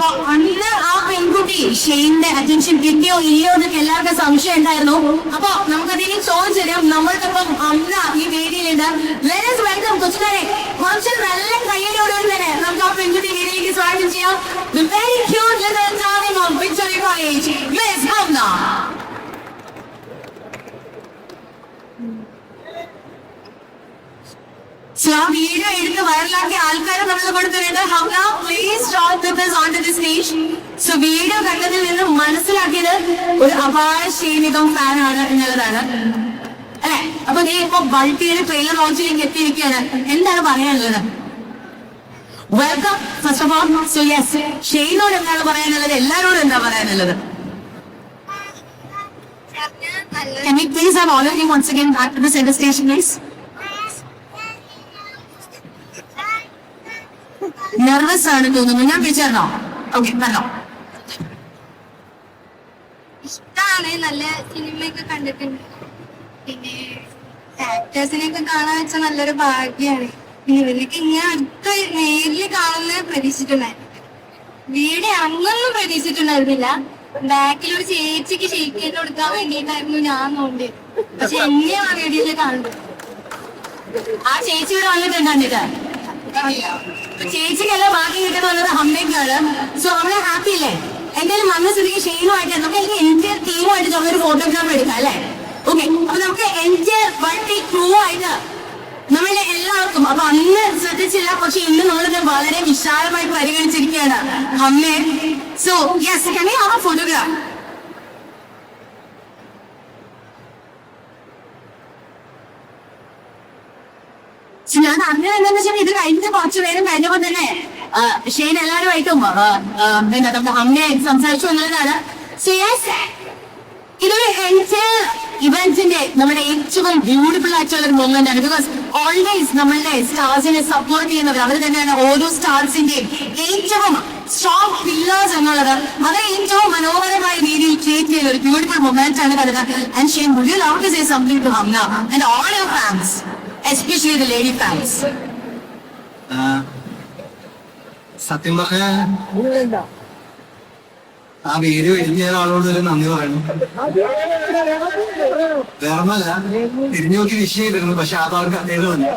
അന്ന് ആ പെൺകുട്ടി ഷെയ്ന്റെ അറ്റൻഷൻ കിട്ടിയോ ഇല്ലയോ എന്നൊക്കെ എല്ലാവർക്കും സംശയം ഉണ്ടായിരുന്നു. അപ്പൊ നമുക്കതിനെ തരാം നമ്മൾക്കൊപ്പം അന്ന് ഈ വേദിയിലുണ്ട്. വെൽക്കം കൊച്ചുകാരെ കുറച്ച് നല്ല കയ്യിലോടെ തന്നെ നമുക്ക് ആ പെൺകുട്ടി വേദിയിലേക്ക് സ്വാഗതം ചെയ്യാം. ആ വീഡിയോ എടുത്ത് വൈറലാക്കിയ ആൾക്കാരെ നമ്മൾ കൊടുത്തിട്ടുണ്ട് Hamna please talk this on to the stage so video കണ്ടതിൽ നിന്ന് മനസ്സിലാക്കിയത് ഒരു അപാര ഫാൻ ആണ് എന്നുള്ളതാണ്. അല്ലെ? അപ്പൊ നീ ഇപ്പൊ ബൾട്ടിയുടെ ട്രെയിലർ ലോഞ്ചിലേക്ക് എത്തിയിരിക്കുകയാണ്. എന്താണ് പറയാനുള്ളത്? Welcome first of all so yes ഷെയ്നോട് എന്താണ് പറയാനുള്ളത്? എല്ലാരോടും എന്താ പറയാനുള്ളത്? Can we please have all of you once again back to the center station, please? Nervous ആണ് തോന്നുന്നു. ഞാൻ വിളിച്ചോ ഓക്കെ പറഞ്ഞോ. ഇഷ്ടമാണ് നല്ല സിനിമയൊക്കെ കണ്ടിട്ടുണ്ട്. പിന്നെ ആക്ടേഴ്സിനെയൊക്കെ കാണാൻ വെച്ചാൽ നല്ലൊരു ഭാഗ്യമാണ് ഇവരൊക്കെ ഇങ്ങനെ അടുത്ത നേരിൽ കാണുന്നത് പ്രതീക്ഷിച്ചിട്ടുണ്ടായിരുന്നു. വീട് അന്നൊന്നും പ്രതീക്ഷിച്ചിട്ടുണ്ടായിരുന്നില്ല. ബാക്കിലൊരു ചേച്ചിക്ക് ചെയ്ത് കൊടുക്കാൻ വേണ്ടിയിട്ടായിരുന്നു ഞാൻ നോണ്ടി പക്ഷെ എന്നെയാണ് വീഡിയോയിൽ കാണുന്നത്. ആ ചേച്ചി ഇവിടെ വന്നിട്ടുണ്ട് കണ്ടിട്ട്? ചേച്ചിക്കല്ല ബാക്കി കിട്ടുന്നത് വന്നത് ഹംബയ്ക്കാണ് സോ നമ്മളെ ഹാപ്പി അല്ലേ? എന്തായാലും വന്ന സ്ഥിതിക്ക് ഷെയ്നുമായിട്ട് നമുക്ക് എനിക്ക് എന്റെ ടീമുമായിട്ട് നമ്മളൊരു ഫോട്ടോഗ്രാഫ് എടുക്കാം അല്ലേ? ഓക്കെ അപ്പൊ നമുക്ക് വൺ വണ്ടി ക്രൂ ആയിട്ട് നമ്മളെ എല്ലാവർക്കും അപ്പൊ അന്ന് ശ്രദ്ധിച്ചില്ല പക്ഷെ ഇന്ന് നമ്മളിത് വളരെ വിശാലമായി പരിഗണിച്ചിരിക്കുകയാണ് അമ്മേ. സോ യെസ് കണേ ആ ഫോട്ടോഗ്രാഫ് ഞാൻ അങ്ങനെ എന്താന്ന് വെച്ചാൽ ഇത് കഴിഞ്ഞ കുറച്ചു പേരും കഴിഞ്ഞപ്പോ തന്നെ ഷെയ്ൻ എല്ലാവരുമായിട്ടും എന്താ നമ്മുടെ അമ്മയെ സംസാരിച്ചു എന്നുള്ളതാണ്. ഇതൊരു എന്റയർ ഇവന്റിന്റെ നമ്മുടെ ഏറ്റവും ബ്യൂട്ടിഫുൾ ആയിട്ടുള്ള ഒരു മൊമെന്റ് ആണ്. ബിക്കോസ് ഓൾവേസ് നമ്മളുടെ സ്റ്റാർസിനെ സപ്പോർട്ട് ചെയ്യുന്നവർ അവർ തന്നെയാണ് ഓരോ സ്റ്റാർസിന്റെയും ഏറ്റവും സ്ട്രോങ് പില്ലേഴ്സ് എന്നുള്ളത്. അത് ഏറ്റവും മനോഹരമായ രീതിയിൽ ക്രിയേറ്റ് ചെയ്ത ഒരു ബ്യൂട്ടിഫുൾ മൊമെന്റ് ആണ് കണ്ടത് and Shane would you love to say something to Hamna and all your fans especially the lady fans സത്യം പറഞ്ഞ ആ വീഡിയോ എഴുതിയ ആളോട് ഒരു നന്ദി പറയണം. വേറൊന്നല്ല തിരിഞ്ഞു നോക്കി വിഷ് ചെയ്തിരുന്നു പക്ഷെ അത് അവർക്ക് അതേത് വന്നു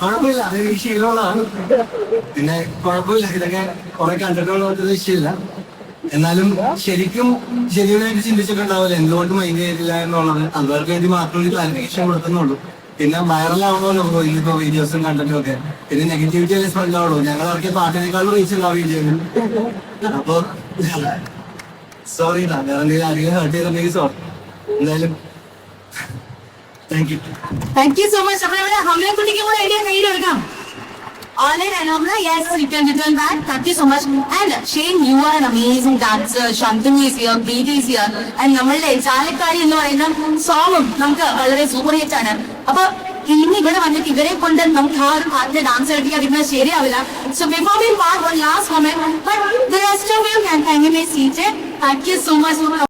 കുഴപ്പമില്ല അത് വിഷയമുള്ളതാണ് പിന്നെ കുഴപ്പമില്ല ഇതൊക്കെ കുറെ കണ്ടിട്ടുള്ള വിഷയമില്ല എന്നാലും ശരിക്കും ശരിയായിട്ട് ചിന്തിച്ചിട്ടുണ്ടാവില്ല എന്തുകൊണ്ട് മൈൻഡ് ചെയ്തില്ല എന്നുള്ളത്? അതുവർക്ക് വേണ്ടി മാത്രം ഒരു ക്ലാരിഫിക്കേഷൻ കൊടുക്കുന്നുള്ളൂ. പിന്നെ വൈറലാവണമല്ലോ ഇന്നിപ്പോ വീഡിയോസും കണ്ടന്റും ഒക്കെ പിന്നെ നെഗറ്റിവിറ്റി അല്ലെങ്കിൽ സ്പ്രെഡ് ആവുള്ളൂ ഞങ്ങൾ ഇറക്കിയ പാട്ടിനേക്കാളും റീച്ച് ഉണ്ടാവും വീഡിയോയിൽ അപ്പൊ സോറി വേറെ എന്തെങ്കിലും അധികം ഹേർട്ട് ചെയ്തിട്ടുണ്ടെങ്കിൽ സോറി എന്തായാലും thank you thank you so much അപ്പൊ ഹംല കുട്ടിക്ക് കൂടെ idea കയ്യിലെടുക്കാം Alright, and Hamla, yes, you can return back. Thank you so much. And Shane, you are an amazing dancer. Shantanu is here, Beat is here. And നമ്മളുടെ ചാലക്കാരി എന്ന് പറയുന്ന സോങ്ങും നമുക്ക് വളരെ super hit ആണ് അപ്പൊ ഇനി ഇവിടെ വന്നിട്ട് ഇവരെ കൊണ്ട് നമുക്ക് ആ ഒരു പാട്ടിന്റെ ഡാൻസ് കളിക്കാതിരുന്നത് ശരിയാവില്ല so before we part one last moment but the rest of you can thank you my seat thank you so much